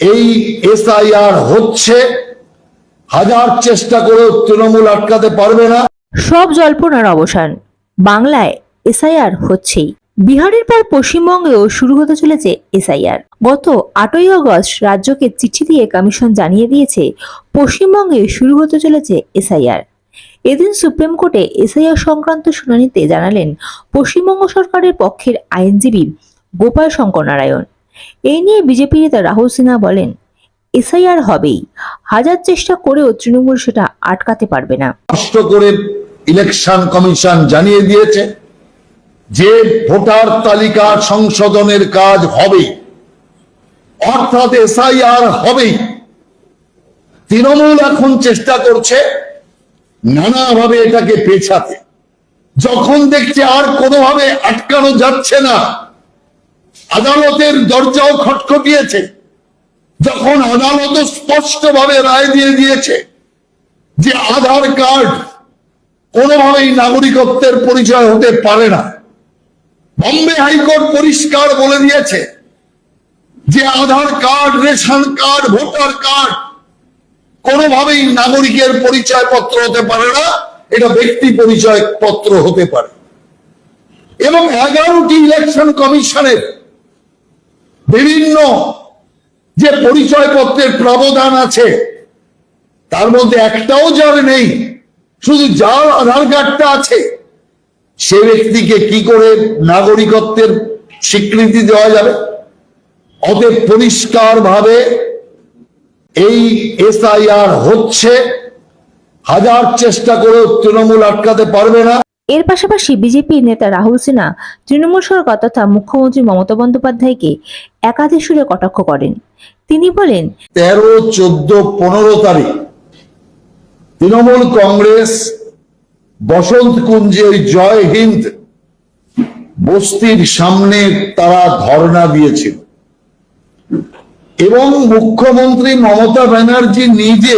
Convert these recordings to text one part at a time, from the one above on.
এই এসআইআর হচ্ছে, হাজার চেষ্টা করেও তৃণমূল আটকাতে পারবে না। সব জল্পনার অবসান, বাংলায় এসআইআর হচ্ছেই। বিহারের পর পশ্চিমবঙ্গেও শুরু হতে চলেছে এসআইআর। গত আটই আগস্ট রাজ্যকে চিঠি দিয়ে কমিশন জানিয়ে দিয়েছে, পশ্চিমবঙ্গে শুরু হতে চলেছে এসআইআর। এদিন সুপ্রিম কোর্টে এসআইআর সংক্রান্ত শুনানিতে জানালেন, পশ্চিমবঙ্গ সরকারের পক্ষের আইনজীবী গোপাল শঙ্কর নারায়ণ। এই নিয়ে বিজেপি নেতা রাহুল সিনহা বলেন, এসআইআর হবেই। হাজার চেষ্টা করেও তৃণমূল সেটা আটকাতে পারবে না। কষ্ট করে ইলেকশন কমিশন জানিয়ে দিয়েছে যে ভোটার তালিকা সংশোধনের কাজ হবে। অর্থাৎ এসআইআর হবেই। তৃণমূল এখন চেষ্টা করছে নানাভাবে এটাকে পেছাতে। যখন দেখছে আর কোনোভাবে আটকানো যাচ্ছে না আদালতের দরজাও খটখটিয়েছে। যখন আদালত স্পষ্টভাবে রায় দিয়ে দিয়েছে যে আধার কার্ড কোনোভাবেই নাগরিকত্বের পরিচয় হতে পারে না, বম্বে হাইকোর্ট পরিষ্কার বলে দিয়েছে যে Aadhaar card, ration card, voter card কোনোভাবেই নাগরিকের পরিচয় পত্র হতে পারে না, এটা ব্যক্তি পরিচয় পত্র হতে পারে। এবং এগারোটি ইলেকশন কমিশনের বিভিন্ন যে পরিচয়পত্রের প্রাবধান আছে, তার মধ্যে একটাও যার নেই, শুধু যার আধার কার্ডটা আছে, সে ব্যক্তিকে কি করে নাগরিকত্বের স্বীকৃতি দেওয়া যাবে? অতএব পরিষ্কার ভাবে এই এসআইআর হচ্ছে, হাজার চেষ্টা করেও তৃণমূল আটকাতে পারবে না। এর পাশাপাশি বিজেপি নেতা রাহুল সিনহা, তৃণমূল সরকার তথা মুখ্যমন্ত্রী মমতা বন্দ্যোপাধ্যায়কে একাধিক সুরে কটাক্ষ করেন। তিনি বলেন, তেরো, চোদ্দ, পনেরো তারিখ তৃণমূল কংগ্রেস বসন্ত কুঞ্জে ওই জয় হিন্দ বস্তির সামনে তারা ধর্ণা দিয়েছিল। এবং মুখ্যমন্ত্রী মমতা ব্যানার্জি নিজে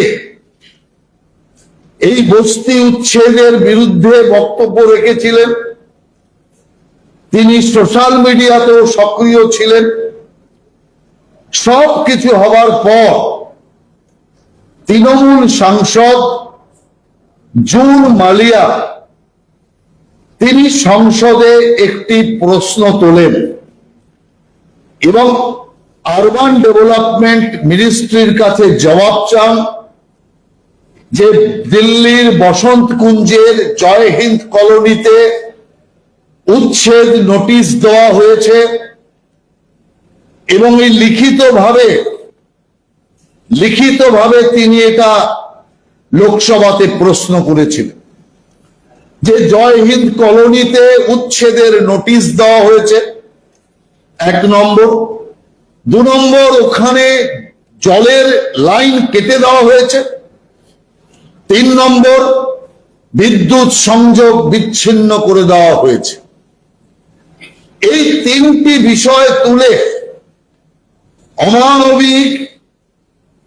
এই বস্তি উচ্ছেদের বিরুদ্ধে বক্তব্য রেখেছিলেন। তিনি সোশ্যাল মিডিয়াতেও সক্রিয় ছিলেন। সব কিছু হবার পর তৃণমূল সাংসদ জুন মালিয়া তিনি সংসদে একটি প্রশ্ন তোলেন এবং আরবান ডেভেলপমেন্ট মিনিস্ট্রির কাছে জবাব চান। যে দিল্লির বসন্ত কুঞ্জের জয় হিন্দ কলোনিতে উচ্ছেদ নোটিশ দেওয়া হয়েছে এবং এই লিখিত ভাবে লিখিত ভাবে তিনি এটা লোকসভাতে প্রশ্ন করেছিলেন যে জয় হিন্দ কলোনিতে উচ্ছেদের নোটিশ দেওয়া হয়েছে। এক নম্বর। দু নম্বর, ওখানে জলের লাইন কেটে দেওয়া হয়েছে। তিন নম্বর, বিদ্যুৎ সংযোগ বিচ্ছিন্ন করে দেওয়া হয়েছে। এই তিনটি বিষয় তুলে অমানবিক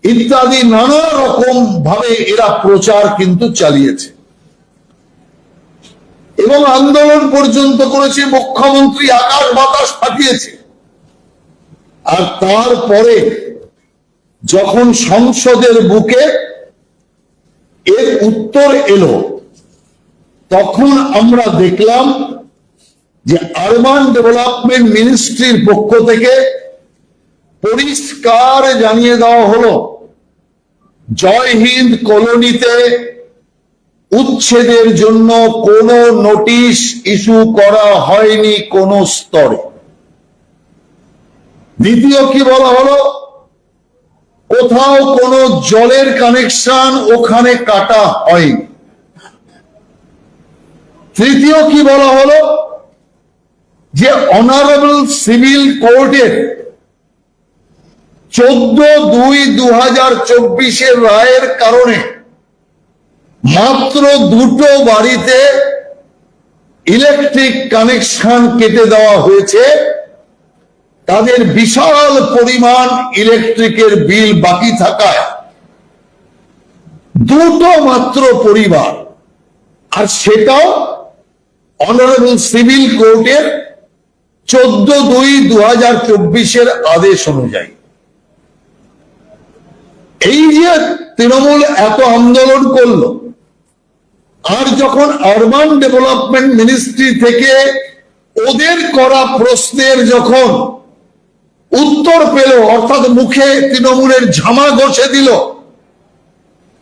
ইত্যাদি নানা রকম ভাবে এরা প্রচার কিন্তু চালিয়েছে। এবং আন্দোলন পর্যন্ত করেছে, মুখ্যমন্ত্রী আকাশ বাতাস ফাটিয়েছে আর তারপরে যখন সংসদের বুকে এর উত্তর এলো। তখন আমরা দেখলাম যে আরবান ডেভেলপমেন্ট মিনিস্ট্রির পক্ষ থেকে পরিষ্কার জানিয়ে দেওয়া হলো, জয় হিন্দ কলোনিতে উচ্ছেদের জন্য কোনো নোটিশ ইস্যু করা হয়নি কোন স্তরে। দ্বিতীয় কি বলা হলো? কোথাও কোনো জলের কানেকশন ওখানে কাটা হয়নি। তৃতীয় কি বলা হলো? যে অনারেবল সিভিল কোর্টের চোদ্দ দুই দু হাজার চব্বিশের রায়ের কারণে মাত্র দুটো বাড়িতে ইলেকট্রিক কানেকশন কেটে দেওয়া হয়েছে। তাদের বিশাল পরিমাণ ইলেকট্রিকের বিল বাকি থাকায় দুটো মাত্র পরিবার, আর সেটাও অনারেবল সিভিল কোর্টের চোদ্দ দুই দু হাজার চব্বিশের আদেশ অনুযায়ী। এই যে তৃণমূল এত আন্দোলন করল, আর যখন আরবান ডেভেলপমেন্ট মিনিস্ট্রি থেকে ওদের করা প্রশ্নের যখন উত্তর পেল, অর্থাৎ মুখে তৃণমূলের ঝামা ঘষে দিল।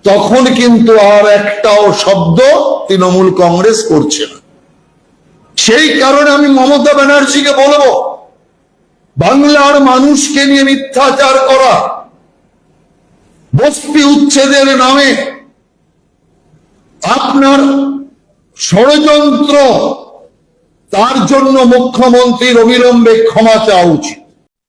তখন কিন্তু আর একটাও শব্দ তৃণমূল কংগ্রেস করছে না। সেই কারণে আমি মমতা ব্যানার্জিকে বলব, বাংলার মানুষকে নিয়ে মিথ্যাচার করা, বস্তি উচ্ছেদের নামে আপনার ষড়যন্ত্র, তার জন্য মুখ্যমন্ত্রীর অবিলম্বে ক্ষমা চাওয়া উচিত।